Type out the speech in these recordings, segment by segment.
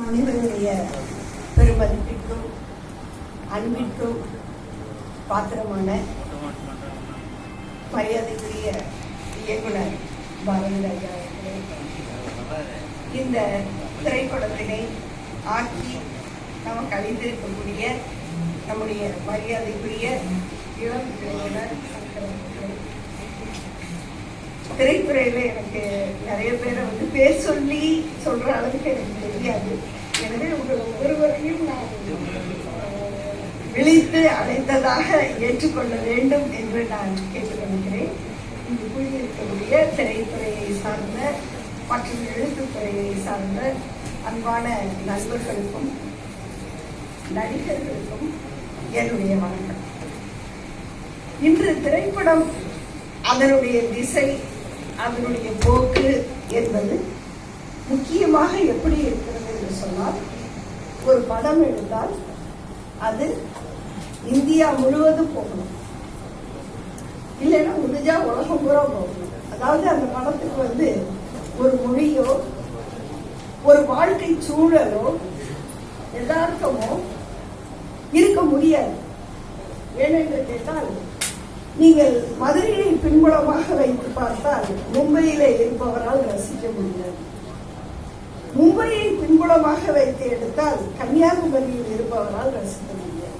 மனிதனுடைய பெருமதிப்பிற்கும் அன்பிற்கும் பாத்திரமான மரியாதைக்குரிய இயக்குனர் பாரதி ராஜா இந்த திரைப்படத்தினை ஆக்கி நமக்கு அளித்திருக்கக்கூடிய நம்முடைய மரியாதைக்குரிய இளம் இளைஞர் திரைத்துறையில் எனக்கு நிறைய பேரை வந்து பேர் சொல்லி சொல்ற அளவுக்கு எனக்கு தெரியாது. எனவே உங்கள் ஒவ்வொருவரையும் நான் விழித்து அழைத்ததாக ஏற்றுக்கொள்ள வேண்டும் என்று நான் கேட்டுக்கொள்கிறேன். இங்கு கூடியிருக்கக்கூடிய திரைத்துறையை சார்ந்த மற்றும் எழுத்துத்துறையை சார்ந்த அன்பான நண்பர்களுக்கும் நடிகர்களுக்கும் என்னுடைய வணக்கம். இன்று திரைப்படம் அதனுடைய திசை அதனுடைய போக்கு என்பது முக்கியமாக எப்படி இருக்கிறது என்று சொன்னால் ஒரு படம் எடுத்தால் அது இந்தியா முழுவதும் போகணும். இல்லைன்னா முடிஞ்சா உலகம் பூரா போகணும். அதாவது அந்த படத்துக்கு வந்து ஒரு மொழியோ ஒரு வாழ்க்கை சூழலோ யதார்த்தமோ இருக்க முடியாது. ஏனென்று கேட்டால் நீங்கள் மதுரையை பின்புலமாக வைத்து பார்த்தால் மும்பையிலே இருப்பவரால் ரசிக்க முடியாது. மும்பையை பின்புலமாக வைத்து எடுத்தால் கன்னியாகுமரியில் இருப்பவரால் ரசிக்க முடியாது.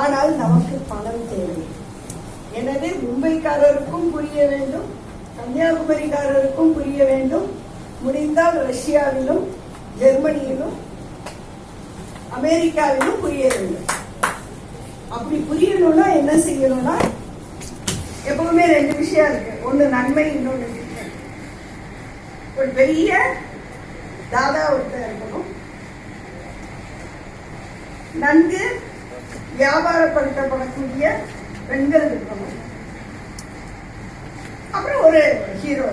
ஆனால் நமக்கு பணம் தேவை. எனவே மும்பைக்காரருக்கும் புரிய வேண்டும் கன்னியாகுமரிக்காரருக்கும் புரிய வேண்டும். முடிந்தால் ரஷ்யாவிலும் ஜெர்மனியிலும் அமெரிக்காவிலும் புரிய வேண்டும். அப்படி புரியணும்னா என்ன செய்யணும்னா எப்பவுமே ரெண்டு விஷயம் இருக்கு. ஒண்ணு நன்மை இன்னொன்னு தீமை. ஒரு பெரிய தாதா ஒருத்தர் இருக்கணும். நன்கு வியாபாரப்படுத்தப்படக்கூடிய பெண்கள் இருக்கணும். அப்புறம் ஒரு ஹீரோ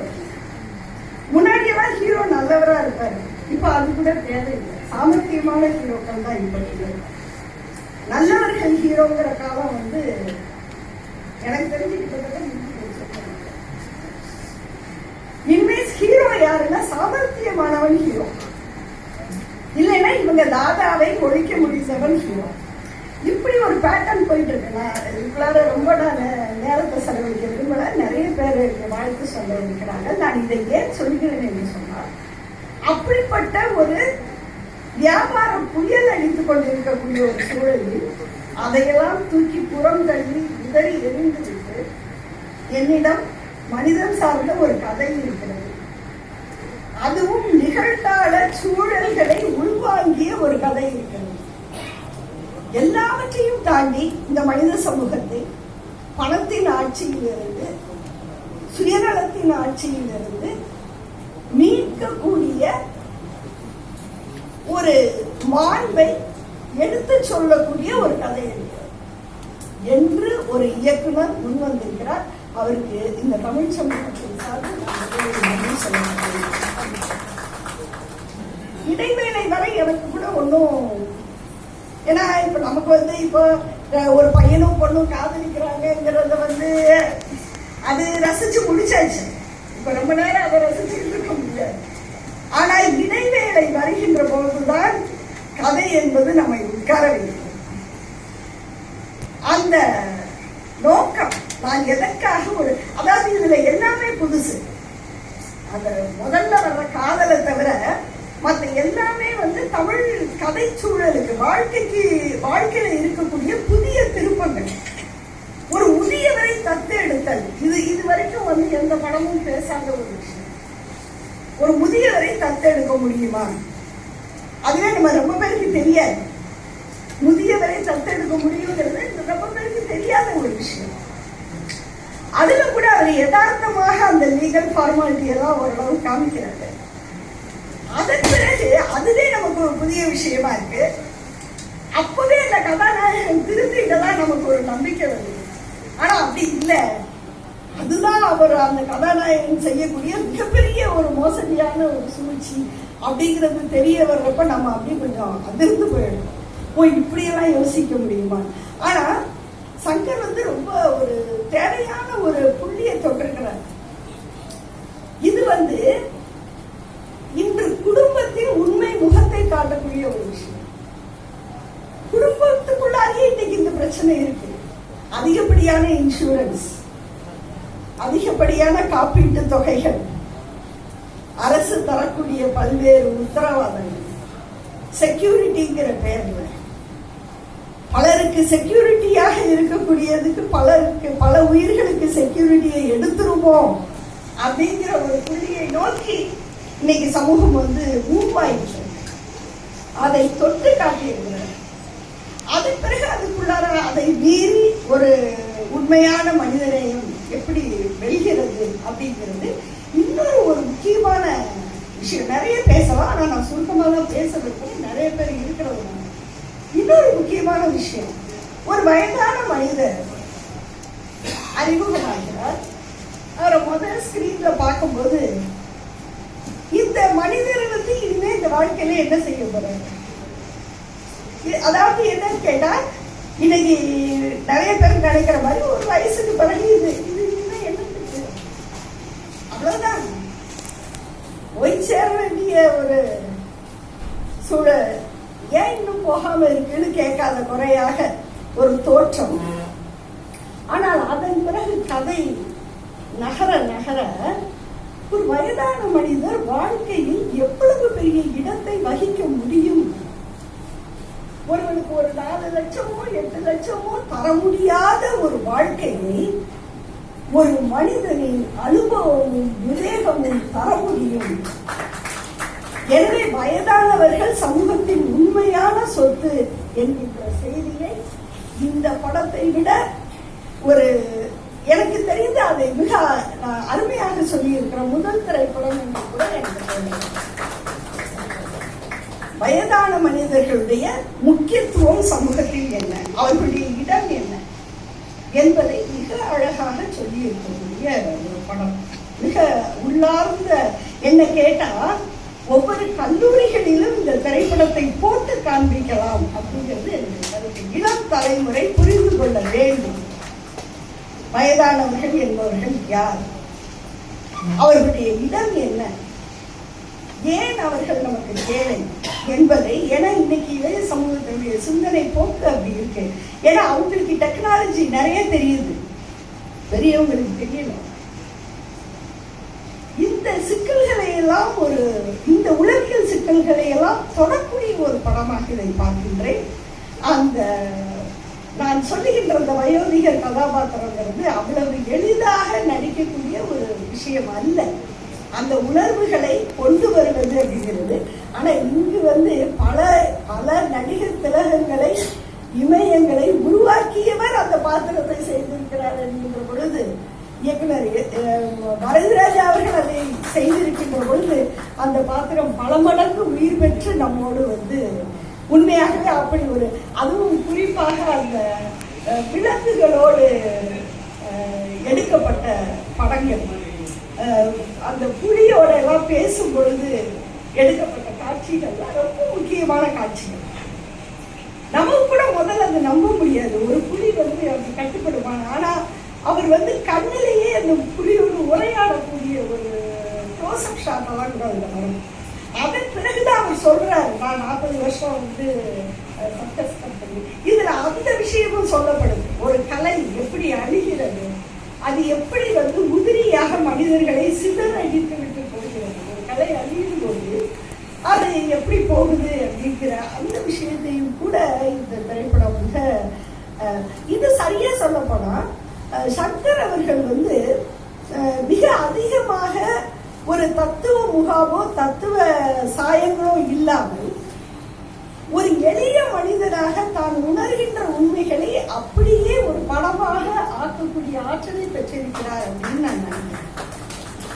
முன்னாடியெல்லாம் ஹீரோ நல்லவரா இருப்பாரு. இப்ப அது கூட தேவையில்லை. சாமர்த்தியமான ஹீரோக்கள் தான் இப்ப நல்லவர்கள் ஹீரோங்கிற காலம் வந்து எனக்கு தெரிஞ்சு இன்மேஸ் ஹீரோ யாருன்னா சாமர்த்தியமானவன் ஹீரோ இல்லைன்னா இவங்க தாதாவை ஒழிக்க முடிந்தவன் ஹீரோ இப்படி ஒரு பேட்டர்ன் போயிட்டு இருக்கு நான் இதுக்குள்ளார ரொம்ப நான் நேரத்தை செலவழிக்க விரும்பல நிறைய பேர் வாழ்த்து சொல்ல இருக்கிறாங்க. நான் இதை ஏன் சொல்கிறேன் என்று சொன்னால் அப்படிப்பட்ட ஒரு வியாபார புயல் அடித்துக் கொண்டிருக்கக்கூடிய ஒரு சூழலில் அதையெல்லாம் தூக்கி புறம் தள்ளி உதறி எரிந்துவிட்டு என்னிடம் மனிதன் சார்ந்த ஒரு கதை இருக்கிறது. அதுவும் நிகழ்கால சூழல்களை உள்வாங்கிய ஒரு கதை இருக்கிறது. எல்லாவற்றையும் தாண்டி இந்த மனித சமூகத்தை பணத்தின் ஆட்சியிலிருந்து சுயநலத்தின் ஆட்சியிலிருந்து மீட்கக்கூடிய ஒரு மாண்பை எடுத்து சொல்லக்கூடிய ஒரு கதை இருக்கு என்று ஒரு இயக்குனர் முன்வந்திருக்கிறார். அவருக்கு இந்த தமிழ் சமூகத்தின் சார்பில் சொல்ல இடைவேளை வரை எனக்கு கூட ஒன்றும் ஏன்னா இப்ப நமக்கு வந்து இப்போ ஒரு பையனும் பொண்ணும் காதலிக்கிறாங்கிறத வந்து அது ரசிச்சு முடிச்சாச்சு. இப்ப ரொம்ப நேரம் அதை ரசிச்சுட்டு இருக்க முடியாது ஆனால் இடைவேளை வருகின்ற பொழுதுதான் கதை என்பது நம்மை உட்கார வேண்டும் அந்த நோக்கம் நான் எதற்காக ஒரு அதாவது இதுல எல்லாமே புதுசு. அந்த முதல்ல வர்ற காதலை தவிர மற்ற எல்லாமே வந்து தமிழ் கதை சூழலுக்கு வாழ்க்கைக்கு வாழ்க்கையில இருக்கக்கூடிய புதிய திருப்பங்கள். ஒரு முதியவரை தத்து எடுத்தல் இது இது வரைக்கும் வந்து எந்த படமும் பேசாத ஒரு விஷயம். ஒரு முதியவரை தத்தெடுக்க முடியுமா? அதுவே நம்ம ரொம்ப பேருக்கு தெரியாது. முதியவரை தத்தெடுக்க முடியுங்கிறது ரொம்ப பேருக்கு தெரியாத ஒரு விஷயம். அதுல கூட அவர் யதார்த்தமாக அந்த லீகல் ஃபார்மாலிட்டி எல்லாம் ஓரளவு காமிக்கிறாங்க அதன் பிறகு அதுவே நமக்கு ஒரு புதிய விஷயமா இருக்கு. அப்பவே அந்த கதாநாயகன் திருந்திட்டதான் நமக்கு ஒரு நம்பிக்கை வருது ஆனா அப்படி இல்லை. அதுதான் அவர் அந்த கதாநாயகன் செய்யக்கூடிய மிகப்பெரிய ஒரு மோசடியான ஒரு சூழ்ச்சி அப்படிங்கிறது தெரிய வர்றப்ப நம்ம அப்படியே கொஞ்சம் அதிர்ந்து போயிடும் ஓ இப்படியெல்லாம் யோசிக்க முடியுமா? ஆனா சங்கர் வந்து ரொம்ப ஒரு தேவையான ஒரு புள்ளியை தொட்டிருக்கிறார் இது வந்து இன்று குடும்பத்தின் உண்மை முகத்தை காட்ட பிரச்சனை இருக்கு அதிகப்படியான இன்சூரன்ஸ் அதிகப்படியான காப்பீட்டு தொகைகள் அரசு தரக்கூடிய பல்வேறு உத்தரவாதங்கள் செக்யூரிட்டிங்கிற பேர்ல. பலருக்கு செக்யூரிட்டியாக இருக்கக்கூடியதுக்கு பலருக்கு பல உயிர்களுக்கு செக்யூரிட்டியை எடுத்துருவோம் அப்படிங்கிற ஒரு புள்ளியை நோக்கி இன்னைக்கு சமூகம் வந்து மூவ் ஆயிடுச்சு. அதை தொட்டு காட்டியிருக்கிறார் அது பிறகு அதுக்குள்ளார அதை மீறி ஒரு உண்மையான மனிதரை எப்படி வெல்கிறது அப்படிங்கிறது இன்னொரு ஒரு முக்கியமான விஷயம் நிறைய பேசலாம் ஆனால் நான் சுருக்கமாக தான் நிறைய பேர் இருக்கிறவங்க இன்னொரு முக்கியமான விஷயம். ஒரு வயதான மனிதர் அறிமுகமாகிறார். அவரை முதல் ஸ்கிரீன்ல பார்க்கும்போது இந்த மனிதர் வந்து இனிமே இந்த வாழ்க்கையில என்ன செய்ய போறாரு? இது- அதாவது என்னன்னு கேட்டா இன்னைக்கு நிறைய பேர் நினைக்கிற மாதிரி ஒரு வயசுக்கு பிறகு இது இது இனிமே என்ன அவ்வளவுதான். போய் சேர வேண்டிய ஒரு சூழல். ஏன் இன்னும் போகாம இருக்குன்னு கேட்காத குறையாக ஒரு தோற்றம். ஆனால் அதன் பிறகு கதை நகர நகர ஒரு வயதான மனிதர் வாழ்க்கையில் எவ்வளவு பெரிய இடத்தை வகிக்க முடியும்? ஒருவனுக்கு ஒரு நாலு லட்சமோ எட்டு லட்சமோ தர முடியாத ஒரு வாழ்க்கையை ஒரு மனிதனின் அனுபவமும் விவேகமும் தர முடியும் எனவே வயதானவர்கள் சமூகத்தின் உண்மையான சொத்து என்கின்ற செய்தியை இந்த படத்தை விட ஒரு எனக்கு தெரிந்து அதை மிக அருமையாக சொல்லியிருக்கிற முதல் திரைப்படம் என்று கூட எனக்கு தோணுது வயதான மனிதர்களுடைய முக்கியத்துவம் சமூகத்தில் என்ன? அவர்களுடைய இடம் என்ன? என்பதை மிக அழகாக சொல்லி இருக்கக்கூடிய ஒரு படம். மிக உள்ளார்ந்த என்ன கேட்டா ஒவ்வொரு கல்லூரிகளிலும் இந்த திரைப்படத்தை போட்டு காண்பிக்கலாம் அப்படிங்கிறது என்னுடைய கருத்து. இளம் தலைமுறை புரிந்து கொள்ள வேண்டும். வயதானவர்கள் என்பவர்கள் யார்? அவர்களுடைய இடம் என்ன? ஏன் அவர்கள் நமக்கு தேவை என்பதை என இன்னைக்கு இளைய சிந்தனை போக்கு அப்படி இருக்கு. ஏன்னா அவங்களுக்கு டெக்னாலஜி நிறைய தெரியுது. பெரியவங்களுக்கு தெரியல. இந்த சிக்கல்களை எல்லாம் ஒரு இந்த உலகியல் சிக்கல்களை எல்லாம் தொடக்கூடிய ஒரு படமாக இதை பார்க்கின்றேன். அந்த நான் சொல்லுகின்ற அந்த வயோதிகர் கதாபாத்திரங்கிறது அவ்வளவு எளிதாக நடிக்கக்கூடிய ஒரு விஷயம் அல்ல. அந்த உணர்வுகளை கொண்டு வருவது அப்படிங்கிறது ஆனா இங்கு வந்து பல பல நடிகர் திலகங்களை இமயங்களை உருவாக்கியவர் அந்த பாத்திரத்தை செய்திருக்கிறார் என்கின்ற பொழுது இயக்குனர் பரதிராஜா அவர்கள் அதை செய்திருக்கின்ற பொழுது அந்த பாத்திரம் பல மடங்கு உயிர் பெற்று நம்மோடு வந்து உண்மையாகவே அப்படி ஒரு அதுவும் குறிப்பாக அந்த விலங்குகளோடு எடுக்கப்பட்ட படங்கள். அந்த புலியோட எல்லாம் பேசும் பொழுது எடுக்கப்பட்ட காட்சிகள். ரொம்ப முக்கியமான காட்சிகள். நமக்கு கூட முதல்ல அதை நம்ப முடியாது. ஒரு புலி வந்து அவருக்கு கட்டுப்படுவாங்க ஆனா அவர் வந்து கண்ணிலேயே அந்த புலியோடு உரையாடக்கூடிய ஒரு க்ளோஸ்அப் ஷாட் கூட அதுல வரும். அதன் பிறகுதான் அவர் சொல்றாரு நான் நாற்பது வருஷம் வந்து சக்சஸ் கம்பெனி இதுல அந்த விஷயமும் சொல்லப்படுது. ஒரு கலை எப்படி அழிகிறது? அது எப்படி வந்து உதிரியாக மனிதர்களை சிதறடித்து விட்டு போகிறது? ஒரு கலை அழியும் போகுது அப்படிங்கிற அந்த விஷயத்தையும் கூட இந்த திரைப்படம் மிக இது சரியா சொல்ல போனா சங்கர் அவர்கள் வந்து மிக அதிகமாக ஒரு தத்துவ முகாமோ தத்துவ சாயங்களோ இல்லாமல் ஒரு எளிய மனிதனாக தான் உணர்கின்ற உண்மைகளை அப்படியே ஒரு படமாக ஆக்கக்கூடிய ஆற்றலை பெற்றிருக்கிறார் அப்படின்னு நான் நினைக்கிறேன்.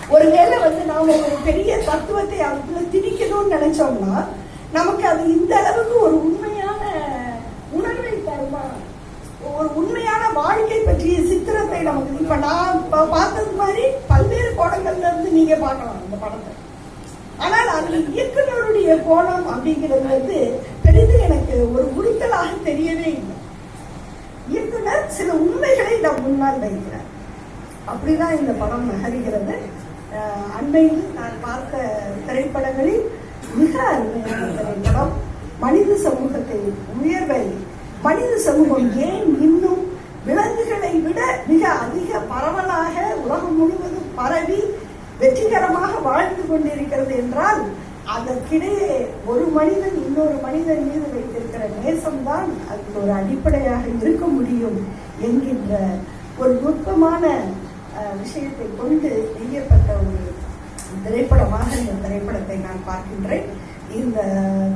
ஒருவேளை வந்து நாம ஒரு பெரிய தத்துவத்தை அதுக்குள்ள திணிக்கணும்னு நினைச்சோம்னா நமக்கு அது இந்த அளவுக்கு ஒரு உண்மையான உணர்வை தருமா? ஒரு உண்மையான வாழ்க்கை பற்றிய சித்திரத்தை நமக்கு இப்ப நான் பார்த்தது மாதிரி பல்வேறு கோணங்கள்ல இருந்து நீங்க பார்க்கலாம் இந்த படத்தை. ஆனால் அதுல இயக்குனருடைய கோணம் அப்படிங்கிறது வந்து பெரிது எனக்கு ஒரு உறுத்தலாக தெரியவே இல்லை. இயக்குனர் சில உண்மைகளை நான் முன்னால் வைக்கிறார். அப்படிதான் இந்த படம் நகருகிறது. அண்மையில் நான் பார்த்த திரைப்படங்களில் மிக அருமையான மனித சமூகத்தின் உயர்வை மனித சமூகம் ஏன் இன்னும் விலங்குகளை விட மிக அதிக பரவலாக உலகம் முழுவதும் பரவி வெற்றிகரமாக வாழ்ந்து கொண்டிருக்கிறது என்றால் அதற்கிடையே ஒரு மனிதன் இன்னொரு மனிதன் மீது வைத்திருக்கிற நேசம்தான் அதுக்கு ஒரு அடிப்படையாக இருக்க முடியும் என்கின்ற ஒரு நுட்பமான விஷயத்தை கொண்டு செய்யப்பட்ட ஒரு திரைப்படமாக இந்த திரைப்படத்தை நான் பார்க்கின்றேன். இந்த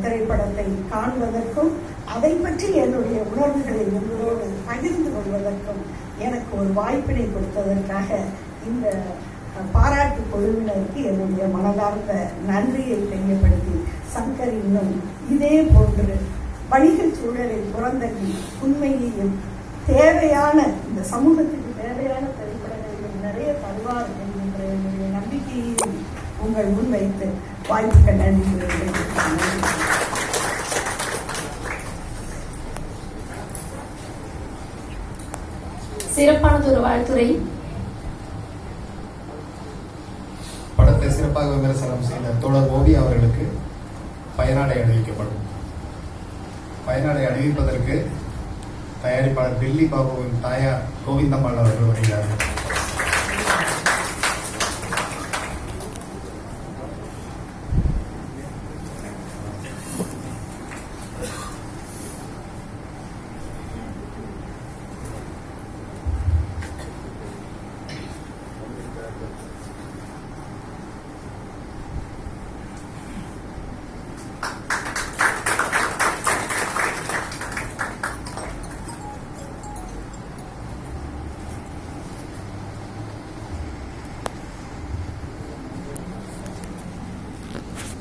திரைப்படத்தை காண்பதற்கும் அதை பற்றி என்னுடைய உணர்வுகளை உங்களோடு பகிர்ந்து கொள்வதற்கும் எனக்கு ஒரு வாய்ப்பினை கொடுத்ததற்காக இந்த பாராட்டு குழுவினருக்கு என்னுடைய மனதார்ந்த நன்றியை தெரியப்படுத்தி சங்கர் இன்னும் இதே போன்று வணிக சூழலை புறந்தள்ளி உண்மையையும் தேவையான இந்த சமூகத்தில் தேவையான திரைப்படங்கள் நிறைய தருவார் என்கின்ற என்னுடைய நம்பிக்கையையும் உங்கள் முன்வைத்து வாய்ப்புக்கு நன்றி கூறுகிறேன். சிறப்பானது ஒரு வாழ்த்துறை படத்தை சிறப்பாக விமர்சனம் செய்த தோழர் ஓவி அவர்களுக்கு பயனாடை அணிவிக்கப்படும். பயனாடை அணிவிப்பதற்கு தயாரிப்பாளர் பில்லி பாபுவின் தாயார் கோவிந்தம்மாள் அவர்கள் வருகிறார்கள்.